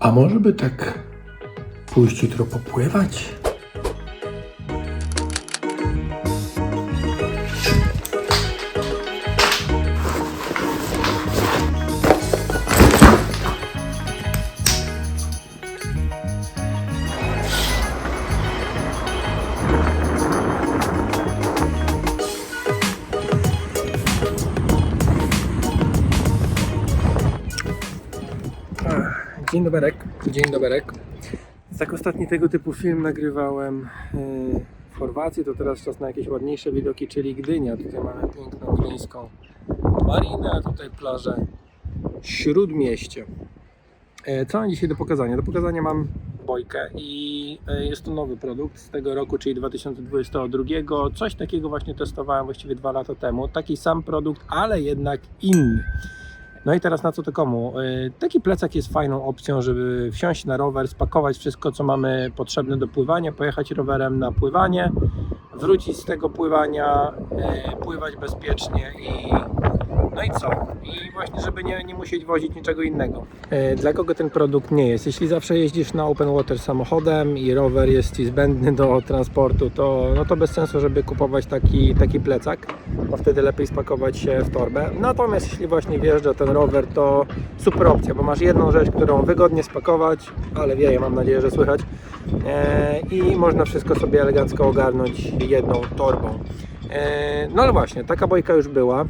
A może by tak pójść jutro popływać? Dzień doberek, dzień doberek. Tak ostatni tego typu film nagrywałem yy, w Chorwacji, to teraz czas na jakieś ładniejsze widoki, czyli Gdynia. Tutaj mamy piękną gdyńską marinę, a tutaj plażę Śródmieście. E, Co mam dzisiaj do pokazania? Do pokazania mam bojkę i e, jest to nowy produkt z tego roku, czyli 2022. Coś takiego właśnie testowałem właściwie dwa lata temu. Taki sam produkt, ale jednak inny. No i teraz na co to komu? Yy, Taki plecak jest fajną opcją, żeby wsiąść na rower, spakować wszystko, co mamy potrzebne do pływania, pojechać rowerem na pływanie, wrócić z tego pływania, yy, pływać bezpiecznie i no i co? I właśnie, żeby nie, nie musieć wozić niczego innego. Yy, Dla kogo ten produkt nie jest? Jeśli zawsze jeździsz na open water samochodem i rower jest Ci zbędny do transportu, to, no to bez sensu, żeby kupować taki, taki plecak, bo wtedy lepiej spakować się w torbę. Natomiast jeśli właśnie wjeżdża ten rower, to super opcja, bo masz jedną rzecz, którą wygodnie spakować, ale wieje, mam nadzieję, że słychać, e, i można wszystko sobie elegancko ogarnąć jedną torbą. E, no ale właśnie, taka bojka już była.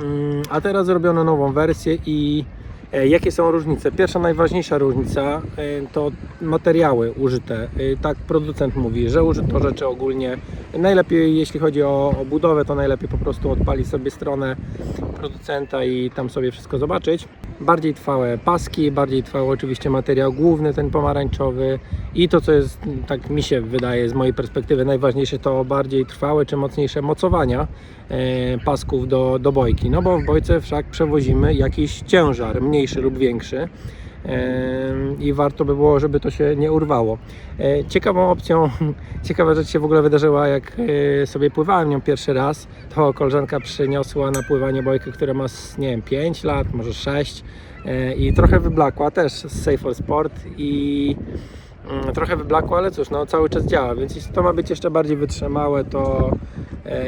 Mm, A teraz zrobiono nową wersję i jakie są różnice? Pierwsza, najważniejsza różnica e, to materiały użyte. E, Tak producent mówi, że użyto rzeczy ogólnie. Najlepiej, jeśli chodzi o, o budowę, to najlepiej po prostu odpalić sobie stronę producenta i tam sobie wszystko zobaczyć. Bardziej trwałe paski, bardziej trwały oczywiście materiał główny, ten pomarańczowy i to, co jest, tak mi się wydaje z mojej perspektywy najważniejsze, to bardziej trwałe czy mocniejsze mocowania e, pasków do, do bojki. No bo w bojce wszak przewozimy jakiś ciężar, mniejszy lub większy. I warto by było, żeby to się nie urwało. E, Ciekawą opcją, ciekawa rzecz się w ogóle wydarzyła, jak e, sobie pływałem nią pierwszy raz, to koleżanka przyniosła na pływanie bojkę, która ma, nie wiem, 5 lat, może 6 e, i trochę wyblakła, też z Safe Sport i mm, trochę wyblakła, ale cóż, no cały czas działa, więc jeśli to ma być jeszcze bardziej wytrzymałe, to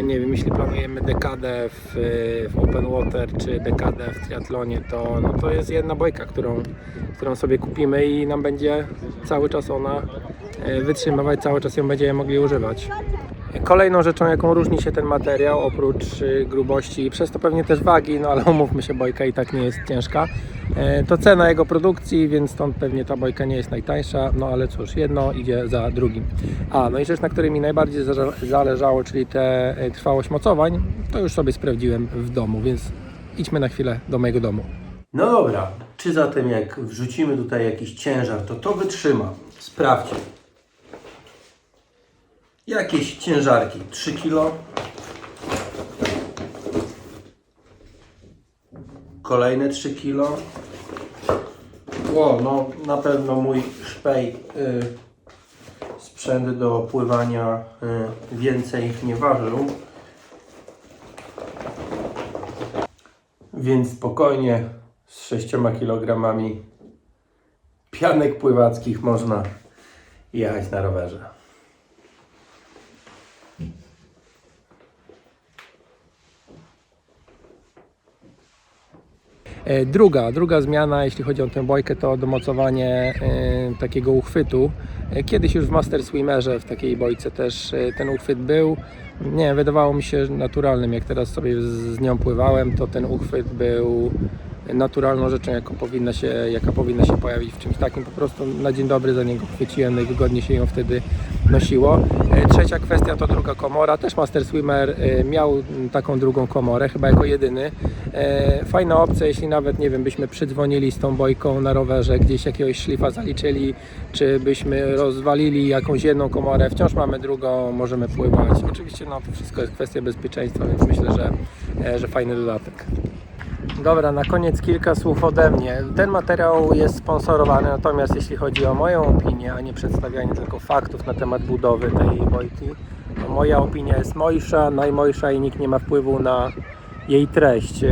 nie wiem, jeśli planujemy dekadę w, w open water czy dekadę w triatlonie, to, no to jest jedna bojka, którą, którą sobie kupimy i nam będzie cały czas ona e, wytrzymywać, cały czas ją będziemy mogli używać. Kolejną rzeczą, jaką różni się ten materiał, oprócz y, grubości i przez to pewnie też wagi, no ale umówmy się, bojka i tak nie jest ciężka, e, to cena jego produkcji, więc stąd pewnie ta bojka nie jest najtańsza, no ale cóż, jedno idzie za drugim. A, no i rzecz, na której mi najbardziej zależało, czyli te e, trwałość mocowań, to już sobie sprawdziłem w domu, więc idźmy na chwilę do mojego domu. No dobra, czy zatem jak wrzucimy tutaj jakiś ciężar, to to wytrzyma? Sprawdźmy. Jakieś ciężarki 3 kg. Kolejne 3 kg. O, no na pewno mój szpej y, sprzęt do pływania y, więcej nie ważył. Więc spokojnie z 6 kg pianek pływackich można jechać na rowerze. Druga, druga zmiana, jeśli chodzi o tę bojkę, to domocowanie e, takiego uchwytu. E, Kiedyś już w Master Swimmerze w takiej bojce też e, ten uchwyt był. Nie wydawało mi się naturalnym, jak teraz sobie z nią pływałem, to ten uchwyt był naturalną rzeczą, jaką powinna się, jaka powinna się pojawić w czymś takim. Po prostu na dzień dobry za niego chwyciłem, najwygodniej się ją wtedy nosiło. E, Trzecia kwestia to druga komora. Też Master Swimmer e, miał taką drugą komorę, chyba jako jedyny. E, Fajna opcja, jeśli nawet, nie wiem, byśmy przydzwonili z tą bojką na rowerze, gdzieś jakiegoś szlifa zaliczyli, czy byśmy rozwalili jakąś jedną komorę, wciąż mamy drugą, możemy pływać. Oczywiście no, to wszystko jest kwestia bezpieczeństwa, więc myślę, że, że fajny dodatek. Dobra, na koniec kilka słów ode mnie. Ten materiał jest sponsorowany, natomiast jeśli chodzi o moją opinię, a nie przedstawianie tylko faktów na temat budowy tej bojki, to moja opinia jest mojsza, najmojsza i nikt nie ma wpływu na jej treść.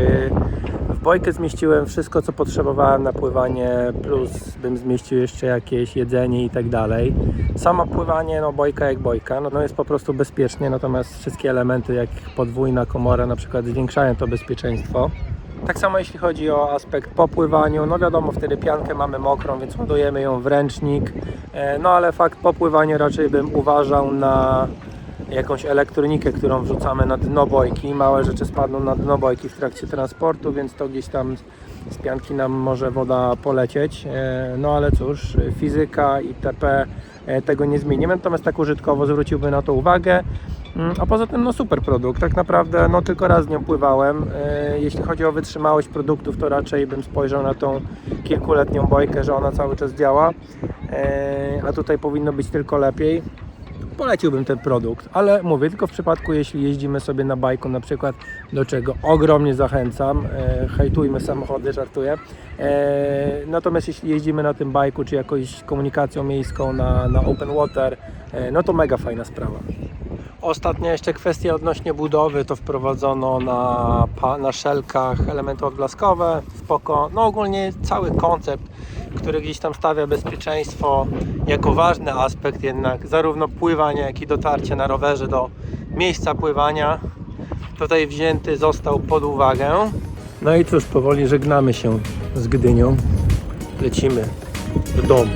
W bojkę zmieściłem wszystko, co potrzebowałem na pływanie, plus bym zmieścił jeszcze jakieś jedzenie i tak dalej. Samo pływanie, no bojka jak bojka, no, no jest po prostu bezpiecznie, natomiast wszystkie elementy jak podwójna komora na przykład zwiększają to bezpieczeństwo. Tak samo jeśli chodzi o aspekt po pływaniu, no wiadomo, wtedy piankę mamy mokrą, więc ładujemy ją w ręcznik, E, no ale fakt po pływaniu raczej bym uważał na jakąś elektronikę, którą wrzucamy na dno bojki. Małe rzeczy spadną na dno bojki w trakcie transportu, więc to gdzieś tam z pianki nam może woda polecieć. E, No ale cóż, fizyka itp. e, tego nie zmienimy, natomiast tak użytkowo zwróciłbym na to uwagę. Mm, A poza tym no super produkt, tak naprawdę no tylko raz z nią pływałem. E, Jeśli chodzi o wytrzymałość produktów, to raczej bym spojrzał na tą kilkuletnią bojkę, że ona cały czas działa, E, a tutaj powinno być tylko lepiej poleciłbym ten produkt, ale mówię tylko w przypadku, jeśli jeździmy sobie na bajku na przykład, do czego ogromnie zachęcam, e, hejtujmy samochody, żartuję. E, natomiast jeśli jeździmy na tym bajku, czy jakąś komunikacją miejską na, na open water, e, no to mega fajna sprawa. Ostatnia jeszcze kwestia odnośnie budowy, to wprowadzono na, na szelkach elementy odblaskowe, spoko. No ogólnie cały koncept, który gdzieś tam stawia bezpieczeństwo jako ważny aspekt jednak zarówno pływania, jak i dotarcia na rowerze do miejsca pływania tutaj wzięty został pod uwagę. No i cóż, powoli żegnamy się z Gdynią. Lecimy do domu.